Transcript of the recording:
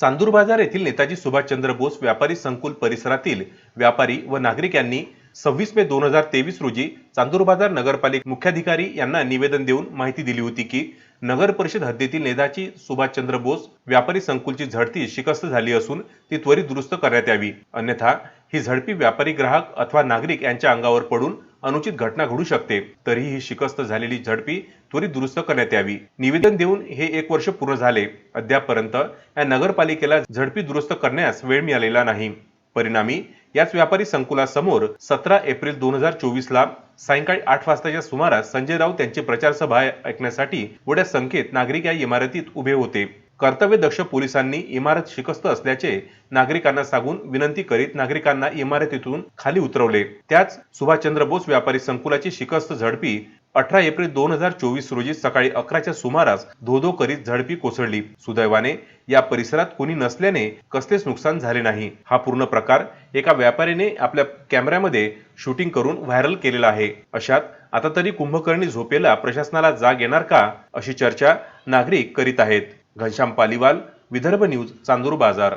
चांदूर बाजार येथील नेताजी सुभाषचंद्र बोस व्यापारी संकुल परिसरातील व्यापारी व नागरिक यांनी सव्वीस मे दोन हजार तेवीस रोजी चांदूर बाजार नगरपालिका मुख्याधिकारी यांना निवेदन देऊन माहिती दिली होती की नगर परिषद हद्दीतील नेताजी सुभाषचंद्र बोस व्यापारी संकुलची झडती शिकस्त झाली असून ती त्वरित दुरुस्त करण्यात यावी. अन्यथा ही झडपी व्यापारी ग्राहक अथवा नागरिक यांच्या अंगावर पडून अनुचित घटना घडू शकते. तरीही ही शिकस्त झालेली झडपी त्वरित दुरुस्त करण्यात यावी. निवेदन देऊन हे एक वर्ष पूर्ण झाले. अद्यापपर्यंत या नगरपालिकेला झडपी दुरुस्त करण्यास वेळ मिळालेला नाही. परिणामी याच व्यापारी संकुलासमोर सतरा एप्रिल दोन हजार चोवीस ला सायंकाळी आठ वाजताच्या सुमारास संजय राऊत यांची प्रचार सभा ऐकण्यासाठी वड्या संख्येत नागरिक या इमारतीत उभे होते. कर्तव्यदक्ष पोलिसांनी इमारत शिकस्त असल्याचे नागरिकांना सांगून विनंती करीत नागरिकांना इमारतीतून खाली उतरवले. त्याच सुभाषचंद्र बोस व्यापारी संकुलाची शिकस्त झडपी अठरा एप्रिल दोन हजार चोवीस रोजी सकाळी अकराच्या सुमारास धोधो करीत झडपी कोसळली. सुदैवाने या परिसरात कोणी नसल्याने कसलेच नुकसान झाले नाही. हा पूर्ण प्रकार एका व्यापारीने आपल्या कॅमेऱ्यामध्ये शूटिंग करून व्हायरल केलेला आहे. अशात आता तरी कुंभकर्णी झोपेला प्रशासनाला जाग येणार का अशी चर्चा नागरिक करीत आहेत. घनश्याम पालिवाल विदर्भ न्यूज चांदूर बाजार.